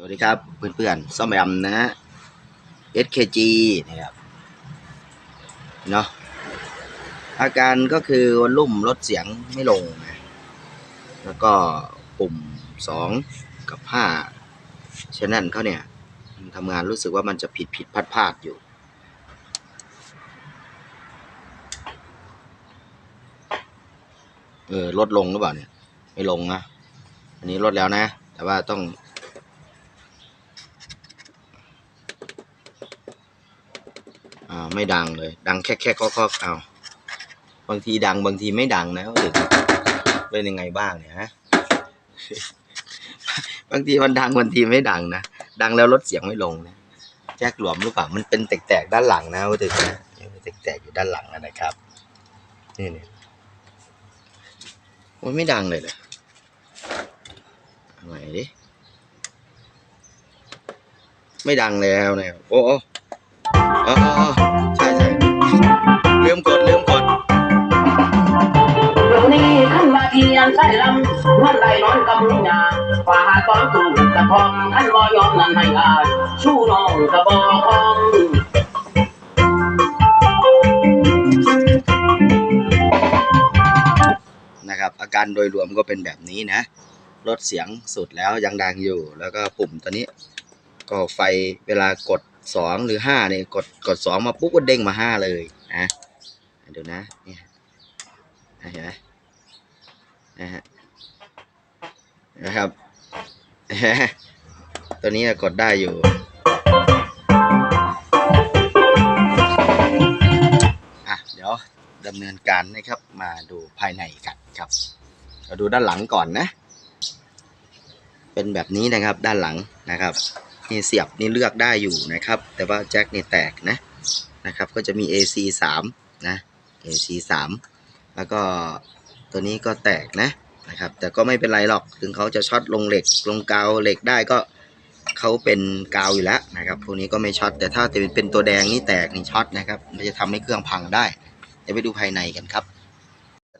สวัสดีครับ เพื่อนๆซ่อมแอมนะฮะ SKG นะครับเนาะอาการก็คือวันลุ่มลดเสียงไม่ลงนะแล้วก็ปุ่มสองกับห้าฉะนั้นเขาเนี่ยทำงานรู้สึกว่ามันจะผิดผิดพลาดพลาดอยู่ เออลดลงหรือเปล่าเนี่ย ไม่ลงนะ อันนี้ลดแล้วนะ แต่ว่าต้อง อ่า ไม่ดังเลย ดังแค่แค่เคาะๆเอาบางทีดังบางทีไม่ดังนะเด็กเป็นยังไงบ้างเนี่ยฮะบางทีมันดังบางทีไม่ดังนะดังแล้วลดเสียงไม่ลงนะแจ็คหลวมหรือเปล่ามันเป็นแตกๆด้านหลังนะว่าถึงนะแตกๆอยู่ด้านหลังนะครับนี่เนี่ยมันไม่ดังเลยเลยอะไรดิไม่ดังแล้วเนี่ยโอ้โอ้ เทียนใส่ลำมันได้นอนกับลุงยาฝ่าหาตอนตูตะพอมขั้นบ่ยอมนั้นให้อายสู้น้องกะบ่พร้อมนะครับอาการโดยรวมก็เป็นแบบนี้นะลดเสียงสุดแล้วยังดังอยู่ แล้วก็ปุ่มตัวนี้ ก็ไฟเวลากดสองหรือห้าเนี่ยกดกดสองมาปุ๊บก็เด้งมาห้าเลยนะเดี๋ยวนะเนี่ยเห็นไหม นะฮะนะครับตัวนี้กดได้อยู่ อะ เดี๋ยวดำเนินการนะครับมาดูภายในกันครับเราดูด้านหลังก่อนนะ เป็นแบบนี้นะครับด้านหลังนะครับนี่เสียบนี่เลือกได้อยู่นะครับ แต่ว่าแจ็คนี่แตกนะนะครับ ก็จะมี AC 3นะ AC 3แล้วก็ ตัวนี้ก็แตกนะนะครับ แต่ก็ไม่เป็นไรหรอกถึงเขาจะช็อตลงเหล็กลงกาวเหล็กได้ก็เขาเป็นกาวอยู่แล้วนะครับพวกนี้ก็ไม่ช็อตแต่ถ้าจะเป็นตัวแดงนี่แตกนี่ช็อตนะครับมันจะทำให้เครื่องพังได้เดี๋ยวไปดูภายในกันครับ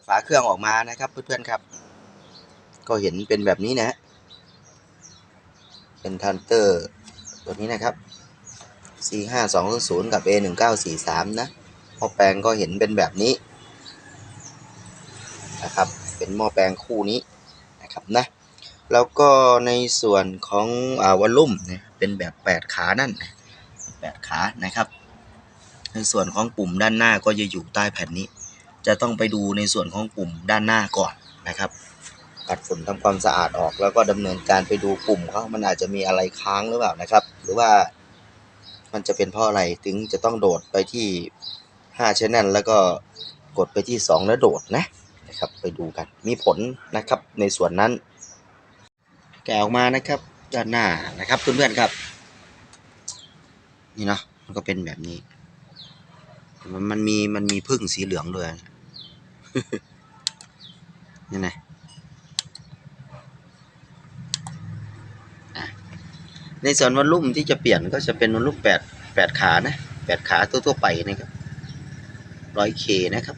ฝาเครื่องออกมานะครับเพื่อนๆครับ ก็เห็นเป็นแบบนี้นะ เป็นทันเตอร์ตัวนี้นะครับ C 5 2 0 0กับ A 1 9 4 3นะหม้อแปลงก็เห็นเป็นแบบนี้ นะครับ เป็นหม้อแปลงคู่นี้นะครับนะแล้วก็ในส่วนของอวอลลุ่มเป็นแบบ 8 ขานั่น 8 ขานะครับ ในส่วนของปุ่มด้านหน้าก็จะอยู่ใต้แผ่นนี้ จะต้องไปดูในส่วนของปุ่มด้านหน้าก่อนนะครับปัดฝุ่นทำความสะอาดออกแล้วก็ดำเนินการไปดูปุ่มเขามันอาจจะมีอะไรค้างหรือเปล่านะครับ หรือว่ามันจะเป็นเพราะอะไรถึงจะต้องโดดไปที่5 channel แล้วก็กดไปที่ 2 แล้วโดดนะ ครับไปดูกัน มีผลนะครับในส่วนนั้น แกะออกมานะครับด้านหน้านะครับเพื่อนๆครับ นี่เนาะมันก็เป็นแบบนี้ มันมันมีมันมีพึ่งสีเหลืองด้วยนี่ไงในส่วนวอลลุ่มที่จะเปลี่ยนก็จะเป็นวอลลุ่มแปดแปดขานะแปดขาทั่วๆไปนะครับร้อยเคนะครับ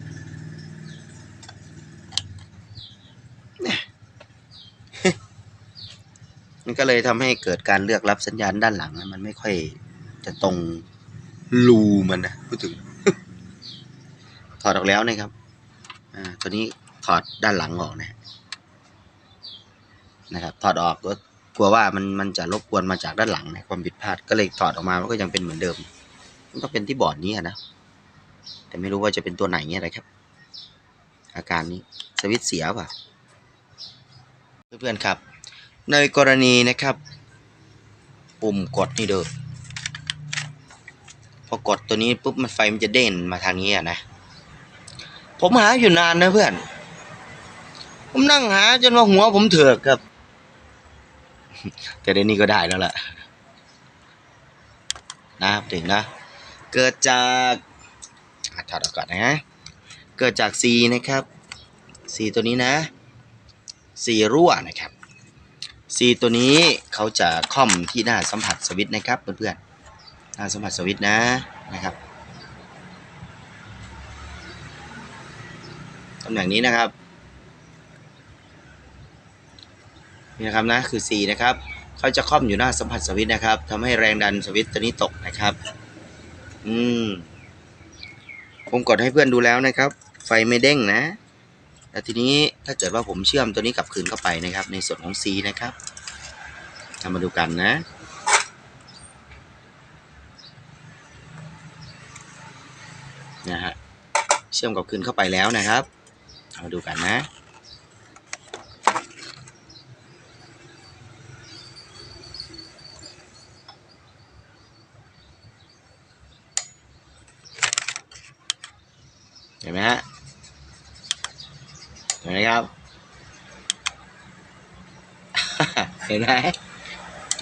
เนี่ย มันก็เลยทำให้เกิดการเลือกรับสัญญาณด้านหลังมันไม่ค่อยจะตรงรูมันนะพูดถึง ถอดออกแล้วนะครับอ่าตัวนี้ถอดด้านหลังออกนะนะครับ ถอดออกก็กลัวว่ามันมันจะรบกวนมาจากด้านหลังนะความผิดพลาดก็เลยถอดออกมามันก็ยังเป็นเหมือนเดิม มันก็เป็นที่บอร์ดนี้นะแต่ไม่รู้ว่าจะเป็นตัวไหนเนี่ยนะครับ อาการนี้สวิตช์เสียป่ะเพื่อนๆครับ ในกรณีนะครับ ปุ่มกดนี่เด้อพอกดตัวนี้ปุ๊บมันไฟมันจะเด่นมาทางนี้อะนะ ผมหาอยู่นานนะเพื่อน ผมนั่งหาจนว่าหัวผมเถือกครับ แต่เดี๋ยวนี้ก็ได้แล้วล่ะนะครับถึงนะ เกิดจากถอดออกก่อนนะเกิดจาก C นะครับ C ตัวนี้นะ C รั่วนะครับ C ตัวนี้เขาจะค่อมที่หน้าสัมผัสสวิตช์นะครับเพื่อนๆหน้าสัมผัสสวิตช์นะนะครับตำแหน่งนี้นะครับนี่นะครับนะคือ C นะครับเขาจะค่อมอยู่หน้าสัมผัสสวิตช์นะครับทำให้แรงดันสวิตช์ตัวนี้ตกนะครับ อืมผมกดให้เพื่อนดูแล้วนะครับ ไฟไม่เด้งนะ แต่ทีนี้ถ้าเกิดว่าผมเชื่อมตัวนี้กลับคืนเข้าไปนะครับ ในส่วนของ C นะครับเรามาดูกันนะ นะฮะ เชื่อมกลับคืนเข้าไปแล้วนะครับามาดูกันนะเห็นไหมฮะ นไหมครับ เห็นไหม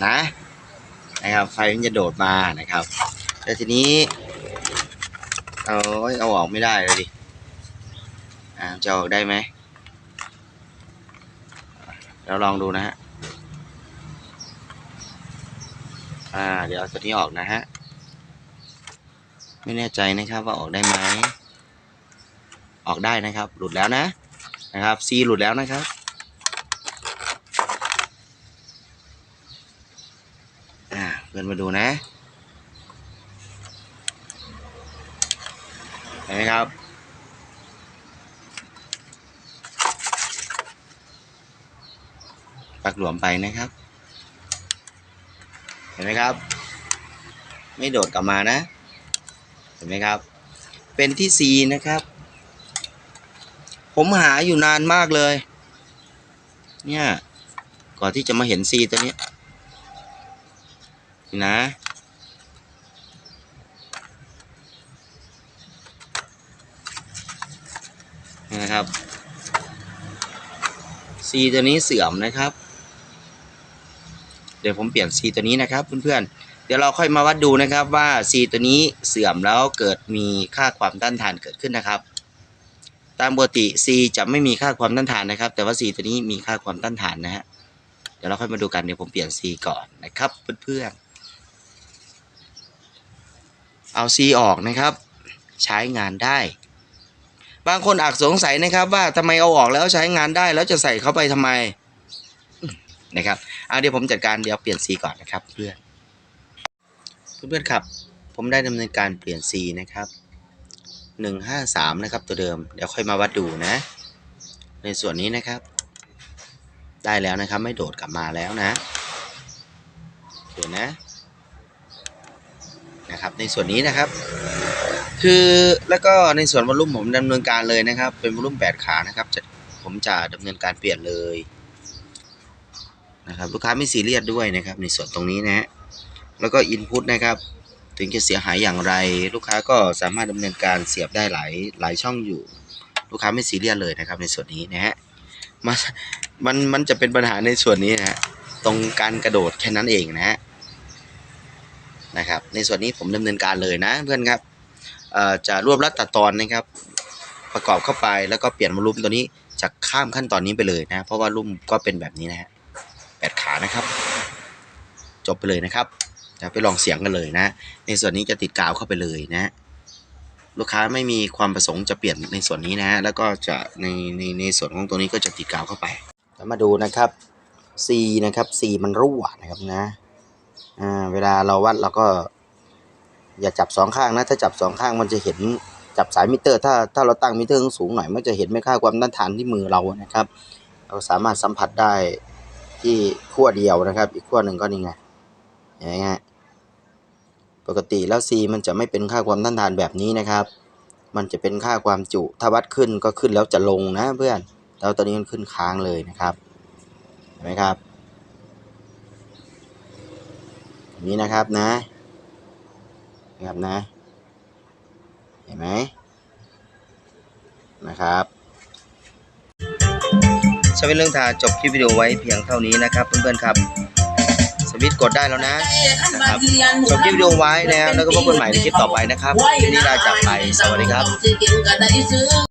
นะนะครับ ไฟมันจะโดดมานะครับแต่ทีนี้เอาเอาออกไม่ได้เลยดิอ่าจะออกได้ไหมเราลองดูนะฮะอ่า เดี๋ยวตัวนี้ออกนะฮะไม่แน่ใจนะครับว่าออกได้ไหมออกได้นะครับ หลุดแล้วนะ นะครับ C หลุดแล้วนะครับ อ่าเพื่อนมาดูนะเห็นไหมครับปักหลวมไปนะครับ เห็นไหมครับ ไม่โดดกลับมานะ เห็นไหมครับ เป็นที่ C นะครับ ผมหาอยู่นานมากเลย เนี่ยก่อนที่จะมาเห็น C ตัวนี้นะ นะครับ C ตัวนี้เสื่อมนะครับ เดี๋ยวผมเปลี่ยน C ตัวนี้นะครับเพื่อนๆ เดี๋ยวเราค่อยมาวัดดูนะครับว่า C ตัวนี้เสื่อมแล้วเกิดมีค่าความต้านทานเกิดขึ้นนะครับ ตามปกติ C จะไม่มีค่าความต้านทานนะครับ แต่ว่า C ตัวนี้มีค่าความต้านทานนะฮะ เดี๋ยวเราค่อยมาดูกัน เดี๋ยวผมเปลี่ยน C ก่อนนะครับเพื่อนๆ เอา C ออกนะครับ ใช้งานได้ บางคนอาจสงสัยนะครับ ว่าทำไมเอาออกแล้วใช้งานได้ แล้วจะใส่เข้าไปทำไมอืมนะครับ เอาเดี๋ยวผมจัดการเดี๋ยวเปลี่ยน C ก่อนนะครับเพื่อน เพื่อนๆครับ ผมได้ดำเนินการเปลี่ยน C นะครับ หนึ่งห้าสามนะครับ ตัวเดิม เดี๋ยวค่อยมาวัดดูนะ ในส่วนนี้นะครับ ได้แล้วนะครับ ไม่โดดกลับมาแล้วนะโอเคนะ นะครับ ในส่วนนี้นะครับ คือแล้วก็ในส่วนวอลลุ่มผมดำเนินการเลยนะครับ เป็นวอลลุ่มแปดขานะครับจะผมจะดำเนินการเปลี่ยนเลยนะครับ ลูกค้าไม่ซีเรียสด้วยนะครับ ในส่วนตรงนี้นะฮะแล้วก็อินพุตนะครับ ถึงจะเสียหายอย่างไร ลูกค้าก็สามารถดำเนินการเสียบได้หลายหลายช่องอยู่ ลูกค้าไม่ซีเรียสเลยนะครับในส่วนนี้นะฮะมันมันมันจะเป็นปัญหาในส่วนนี้นะฮะตรงการกระโดดแค่นั้นเองนะฮะนะครับ ในส่วนนี้ผมดำเนินการเลยนะเพื่อนครับจะรวบรัดตัดตอนนะครับ ประกอบเข้าไปแล้วก็เปลี่ยนวอลลุ่มตัวนี้จะข้ามขั้นตอนนี้ไปเลยนะ เพราะว่าลุ่มก็เป็นแบบนี้นะฮะแปดขานะครับ จบไปเลยนะครับ จะไปลองเสียงกันเลยนะ ในส่วนนี้จะติดกาวเข้าไปเลยนะ ลูกค้าไม่มีความประสงค์จะเปลี่ยนในส่วนนี้นะ แล้วก็จะในในในส่วนของตัวนี้ก็จะติดกาวเข้าไปแล้วมาดูนะครับ C นะครับ C มันรั่วนะครับนะอ่าเวลาเราวัดเราก็ อย่าจับสองข้างนะ ถ้าจับสองข้างมันจะเห็นจับสายมิเตอร์ ถ้าถ้าเราตั้งมิเตอร์สูงหน่อยมันจะเห็นไม่ค่าความต้านทานที่มือเรานะครับ เราสามารถสัมผัสได้ที่ขั้วเดียวนะครับ อีกขั้วหนึ่งก็นี่ไงเห็นไหมฮะ ปกติแล้ว C มันจะไม่เป็นค่าความต้านทานแบบนี้นะครับ มันจะเป็นค่าความจุ ถ้าวัดขึ้นก็ขึ้นแล้วจะลงนะเพื่อน แล้วตอนนี้มันขึ้นค้างเลยนะครับ เห็นไหมครับแบบนี้นะครับนะนะครับนะ เห็นไหมนะครับสวิตช์เรื่องทาจบคลิปวิดีโอไว้เพียงเท่านี้นะครับเพื่อนๆครับ วิตกดได้แล้วนะนะครับจบคลิปวิดีโอไว้นะครับแล้วก็พบกันใหม่ในคลิปต่อไปนะครับวันนี่ลาจากไปสวัสดีครับ